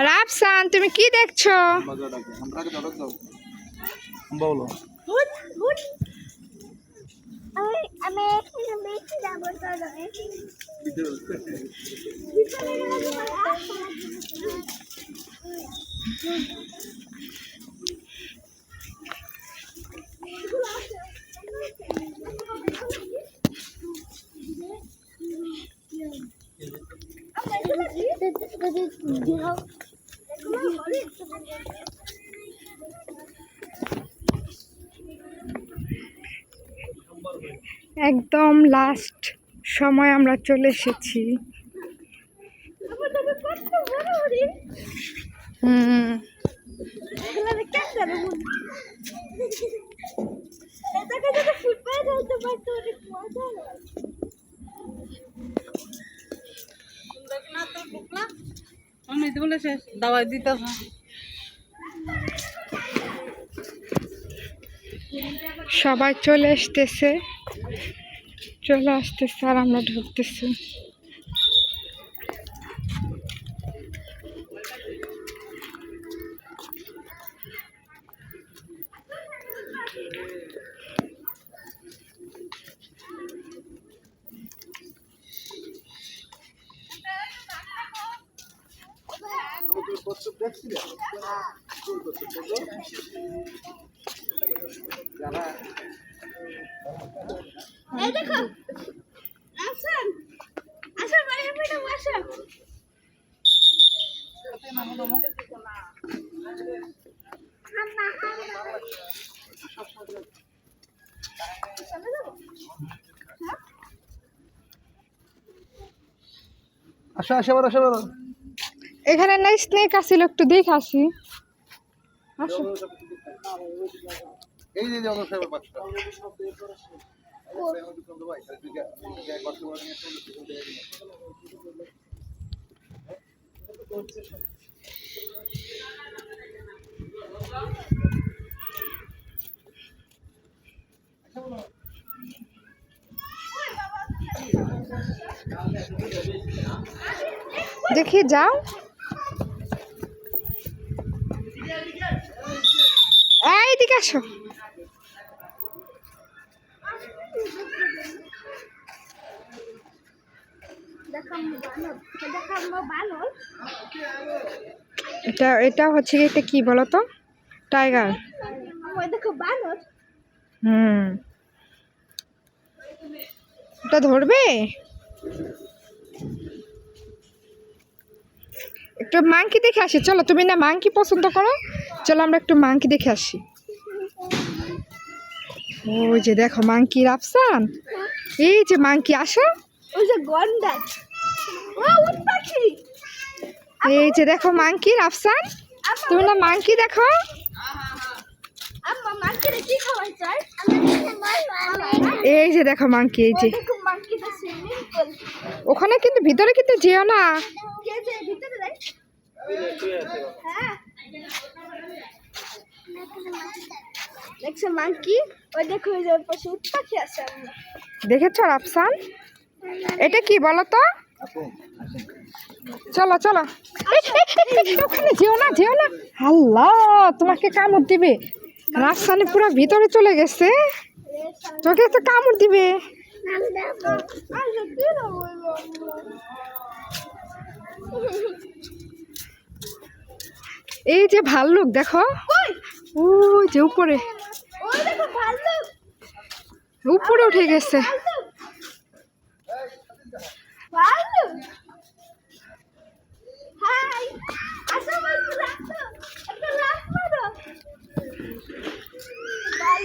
রাফসান তুমি কি দেখছ? বলো। আমি একদম লাস্ট সময় আমরা চলে এসেছি। ফুটবল খেলতে সবাই চলে আসতেছে। চলে আসতেছে আর আমরা ঢুকতেছি। এই দেখো আসুন আসুন বাইরে ম্যাডাম আসুন আসো আসো আসো এখানে না স্নেক আসছিল একটু দেখে আসি। আসো। এই যে দেখি যাও। এই দিকে আসো। এটা এটা হচ্ছে এটা কি বলো তো টাইগার। হুম। এটা ধরবে? একটু মাংকি দেখে আসি। চলো, তুমি না মাংকি পছন্দ করো? চলো, আমরা একটু মাংকি দেখে আসি। ওই যে দেখো মাংকি রাফসান এই যে মাংকি আসো। ওই যে গন্ডার এই যে দেখো মাংকি রাফসান তুমি না মাংকি দেখো? এই যে দেখো মাংকি এই যে। ওখানে কিন্তু ভিতরে কিন্তু যেও না। হ্যাঁ। দেখছ মাংকি? ওই দেখো, ওই যে পাশে উট পাখি আছে দেখেছ রাফসান? এটা কি বলো তো? চলো চলো। ওখানে যেও না যেও না। আল্লাহ, তোমাকে কামড় দিবে। রাফসানে পুরো ভিতরে চলে গেছে। তোকে তো কামড় দিবে। এই যে ভাল্লুক, দেখো। ওই যে উপরে। উপরে উঠে গেছে।